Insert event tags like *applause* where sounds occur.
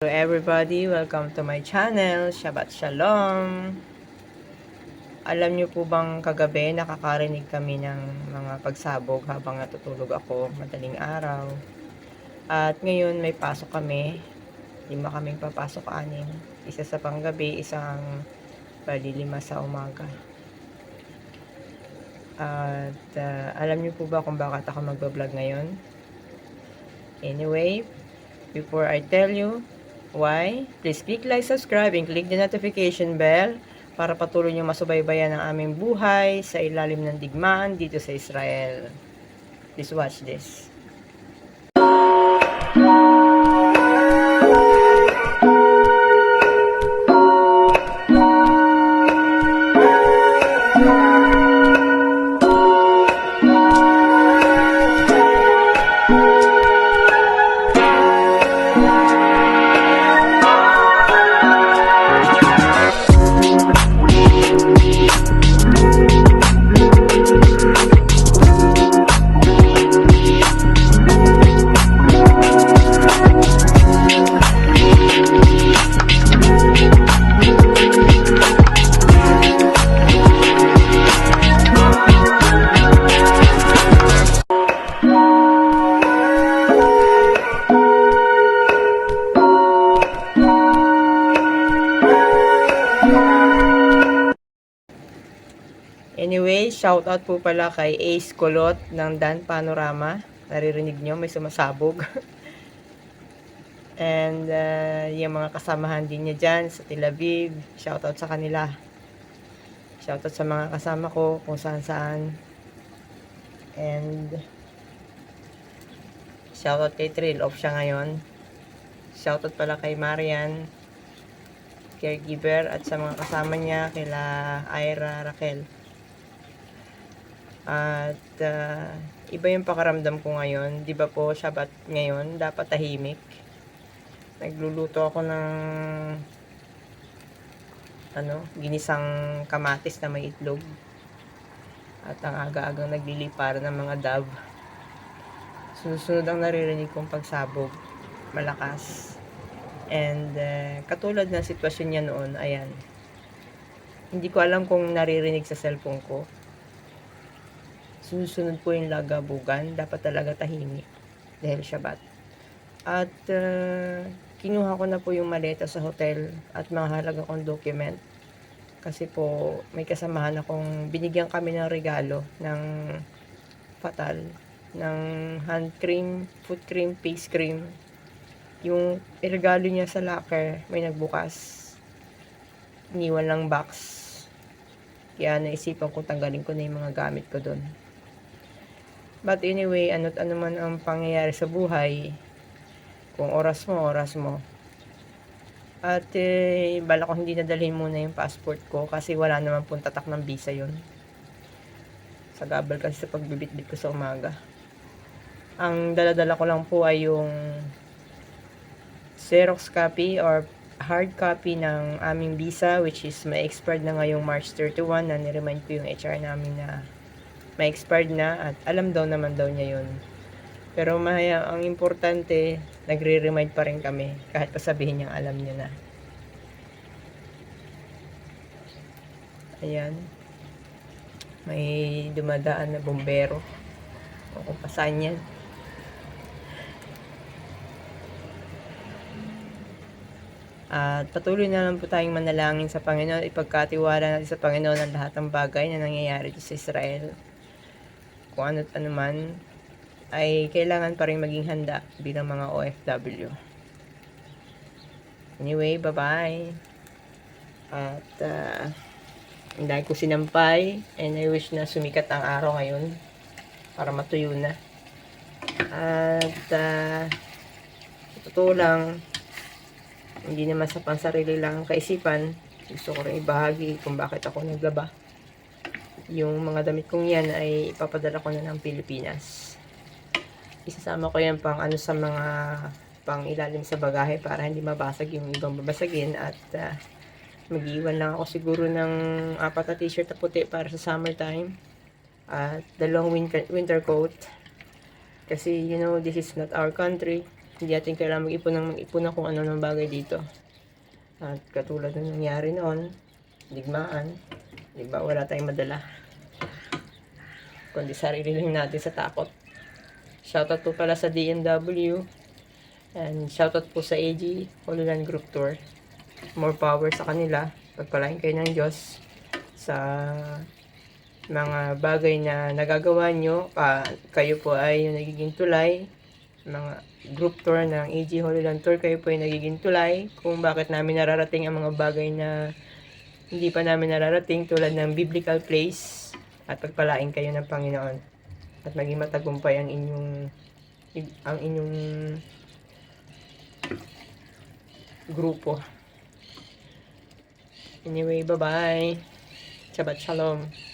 Hello everybody, welcome to my channel, Shabbat Shalom. Alam niyo po bang kagabi nakakarinig kami ng mga pagsabog habang natutulog ako madaling araw. At ngayon may pasok kami, lima kaming papasok anim. Isa sa panggabi, isang bali lima sa umaga. At ah, alam niyo po ba kung bakit ako magbablog ngayon? Anyway, before I tell you Why? Please click like, subscribe, and click the notification bell para patuloy nyo masubaybayan ang aming buhay sa ilalim ng digmaan dito sa Israel. Please watch this. Anyway, shout out po pala kay Ace Colot ng Dan Panorama. Naririnig nyo, may sumasabog. *laughs* And uh, yung mga kasamahan din niya dyan sa Tel Aviv, shout out sa kanila. Shout out sa mga kasama ko kung saan saan. And shout out kay Trill, off siya ngayon. Shout out pala kay Marian, caregiver at sa mga kasama niya kila Ira, Raquel. At ah, iba yung pakaramdam ko ngayon. Di ba po, Shabbat ngayon, dapat tahimik. Nagluluto ako ng ano, ginisang kamatis na may itlog. At ang aga-agang naglilipar ng mga dab. Susunod ang naririnig kong pagsabog. Malakas. And ah, katulad ng sitwasyon niya noon, ayan. Hindi ko alam kung naririnig sa cellphone ko susunod po yung lagabugan, dapat talaga tahimik dahil Shabbat. At uh, kinuha ko na po yung maleta sa hotel at mga halaga kong document. Kasi po may kasamahan akong binigyan kami ng regalo ng fatal ng hand cream, foot cream, face cream. Yung regalo niya sa locker, may nagbukas. Iniwan lang box. Kaya naisipan ko tanggalin ko na yung mga gamit ko doon. But anyway, ano't ano man ang pangyayari sa buhay, kung oras mo, oras mo. At eh, bala ko hindi nadalhin muna yung passport ko kasi wala naman pong tatak ng visa yon Sa gabal kasi sa pagbibitbit ko sa umaga. Ang daladala ko lang po ay yung Xerox copy or hard copy ng aming visa which is may expired na ngayong March 31 na niremind ko yung HR namin na may expired na at alam daw naman daw niya yun. Pero maya, ang importante, nagre-remind pa rin kami kahit pasabihin niyang alam niya na. Ayan. May dumadaan na bombero. O kung pa saan yan. At patuloy na lang po tayong manalangin sa Panginoon. Ipagkatiwala natin sa Panginoon ang lahat ng bagay na nangyayari sa Israel kung ano't ano man, ay kailangan pa rin maging handa bilang mga OFW. Anyway, bye-bye. At, uh, ang dahil ko sinampay, and I wish na sumikat ang araw ngayon para matuyo na. At, uh, totoo lang, hindi naman sa pansarili lang ang kaisipan, gusto ko rin ibahagi kung bakit ako naglaba yung mga damit kong yan ay ipapadala ko na ng Pilipinas. Isasama ko yan pang ano sa mga pang ilalim sa bagahe para hindi mabasag yung ibang babasagin at uh, mag-iwan lang ako siguro ng apat na t-shirt na puti para sa summertime at dalawang winter, winter coat kasi you know this is not our country Hindi natin kailangan mag-ipon ng mag-ipon ng kung ano ng bagay dito. At katulad ng nangyari noon, digmaan, di ba, wala tayong madala. Kundi sarili lang natin sa takot. Shoutout po pala sa DNW. And shoutout po sa AG Holy Land Group Tour. More power sa kanila. Pagpalain kayo ng Diyos sa mga bagay na nagagawa nyo. Ah, kayo po ay nagiging tulay. Mga group tour ng AG Holy Land Tour, kayo po ay nagiging tulay kung bakit namin nararating ang mga bagay na hindi pa namin nararating tulad ng biblical place at pagpalain kayo ng Panginoon at maging matagumpay ang inyong ang inyong grupo. Anyway, bye-bye. Shabbat shalom.